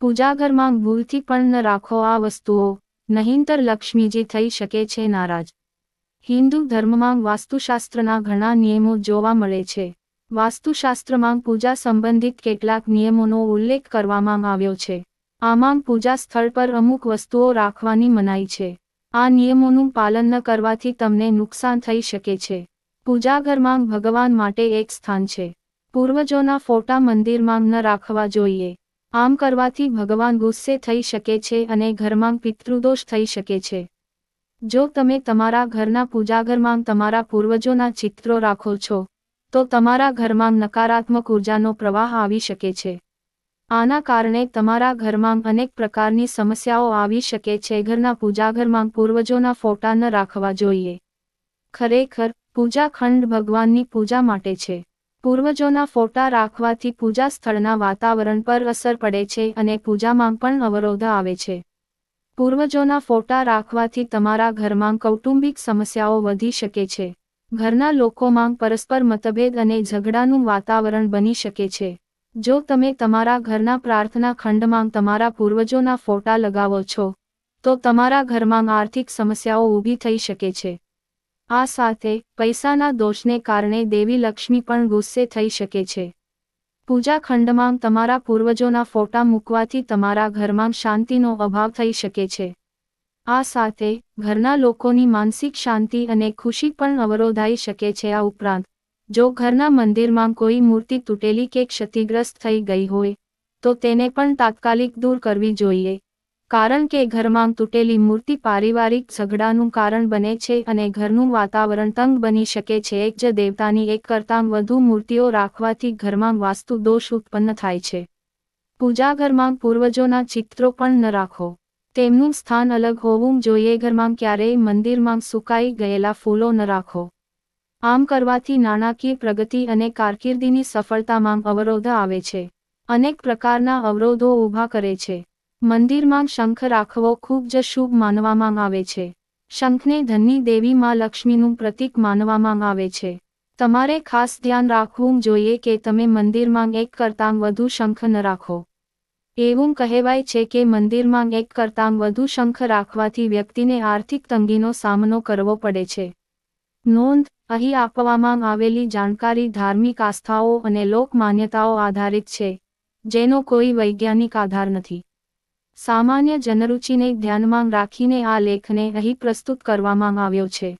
પૂજાઘરમાં ભૂલથી પણ ન રાખો આ વસ્તુઓ, નહીંતર લક્ષ્મીજી થઈ શકે છે નારાજ. હિન્દુ ધર્મમાં વાસ્તુશાસ્ત્રના ઘણા નિયમો જોવા મળે છે. વાસ્તુશાસ્ત્રમાં પૂજા સંબંધિત કેટલાક નિયમોનો ઉલ્લેખ કરવામાં આવ્યો છે. આમાં પૂજા સ્થળ પર અમુક વસ્તુઓ રાખવાની મનાઈ છે. આ નિયમોનું પાલન ન કરવાથી તમને નુકસાન થઈ શકે છે. પૂજાઘરમાં ભગવાન માટે એક સ્થાન છે. પૂર્વજોના ફોટા મંદિરમાં ન રાખવા જોઈએ. આમ કરવાથી ભગવાન ગુસ્સે થઈ શકે છે અને ઘરમાં પિતૃદોષ થઈ શકે છે. જો તમે તમારા ઘરના પૂજાઘરમાં તમારા પૂર્વજોના ચિત્રો રાખો છો, તો તમારા ઘરમાં નકારાત્મક ઉર્જાનો પ્રવાહ આવી શકે છે. આના કારણે તમારા ઘરમાં અનેક પ્રકારની સમસ્યાઓ આવી શકે છે. ઘરના પૂજાઘરમાં પૂર્વજોના ફોટા ન રાખવા જોઈએ. ખરેખર પૂજા ખંડ ભગવાનની પૂજા માટે છે. પૂર્વજોના ફોટા રાખવાથી પૂજા સ્થળના વાતાવરણ પર અસર પડે છે અને પૂજામાં પણ અવરોધ આવે છે. પૂર્વજોના ફોટા રાખવાથી તમારા ઘરમાં કૌટુંબિક સમસ્યાઓ વધી શકે છે. ઘરના લોકોમાં પરસ્પર મતભેદ અને ઝઘડાનું વાતાવરણ બની શકે છે. જો તમે તમારા ઘરના પ્રાર્થના ખંડમાં તમારા પૂર્વજોના ફોટા લગાવો છો, તો તમારા ઘરમાં આર્થિક સમસ્યાઓ ઊભી થઈ શકે છે. આ સાથે પૈસાના દોષને કારણે દેવી લક્ષ્મી પણ ગુસ્સે થઈ શકે છે. પૂજા ખંડમાં તમારા પૂર્વજોના ફોટા મૂકવાથી તમારા ઘરમાં શાંતિનો અભાવ થઈ શકે છે. આ સાથે ઘરના લોકોની માનસિક શાંતિ અને ખુશી પણ અવરોધાઈ શકે છે. આ ઉપરાંત, જો ઘરના મંદિરમાં કોઈ મૂર્તિ તૂટેલી કે ક્ષતિગ્રસ્ત થઈ ગઈ હોય, તો તેને પણ તાત્કાલિક દૂર કરવી જોઈએ. કારણ કે ઘરમાં તૂટેલી મૂર્તિ પારિવારિક ઝઘડાનું કારણ બને છે અને ઘરનું વાતાવરણ તંગ બની શકે છે. એક જ દેવતાની એક કરતાં વધુ મૂર્તિઓ રાખવાથી ઘરમાં વાસ્તુ દોષ ઉત્પન્ન થાય છે. પૂજાઘરમાં પૂર્વજોના ચિત્રો પણ ન રાખો. તેમનું સ્થાન અલગ હોવું જોઈએ. ઘરમાં ક્યારેય મંદિરમાં સુકાઈ ગયેલા ફૂલો ન રાખો. આમ કરવાથી નાણાકીય પ્રગતિ અને કારકિર્દીની સફળતામાં અવરોધ આવે છે. અનેક પ્રકારના અવરોધો ઊભા કરે છે. મંદિરમાં શંખ રાખવો ખૂબ જ શુભ માનવામાં આવે છે. શંખને ધનની દેવી માં લક્ષ્મીનું પ્રતીક માનવામાં આવે છે. તમારે ખાસ ધ્યાન રાખવું જોઈએ કે તમે મંદિરમાં એક કરતાં વધુ શંખ ન રાખો. એવું કહેવાય છે કે મંદિરમાં એક કરતાં વધુ શંખ રાખવાથી વ્યક્તિને આર્થિક તંગીનો સામનો કરવો પડે છે. નોંધ, અહીં આપવામાં આવેલી જાણકારી ધાર્મિક આસ્થાઓ અને લોકમાન્યતાઓ આધારિત છે, જેનો કોઈ વૈજ્ઞાનિક આધાર નથી. સામાન્ય જનરૂચિને ધ્યાનમાં રાખીને આ લેખને અહીં પ્રસ્તુત કરવામાં આવ્યો છે.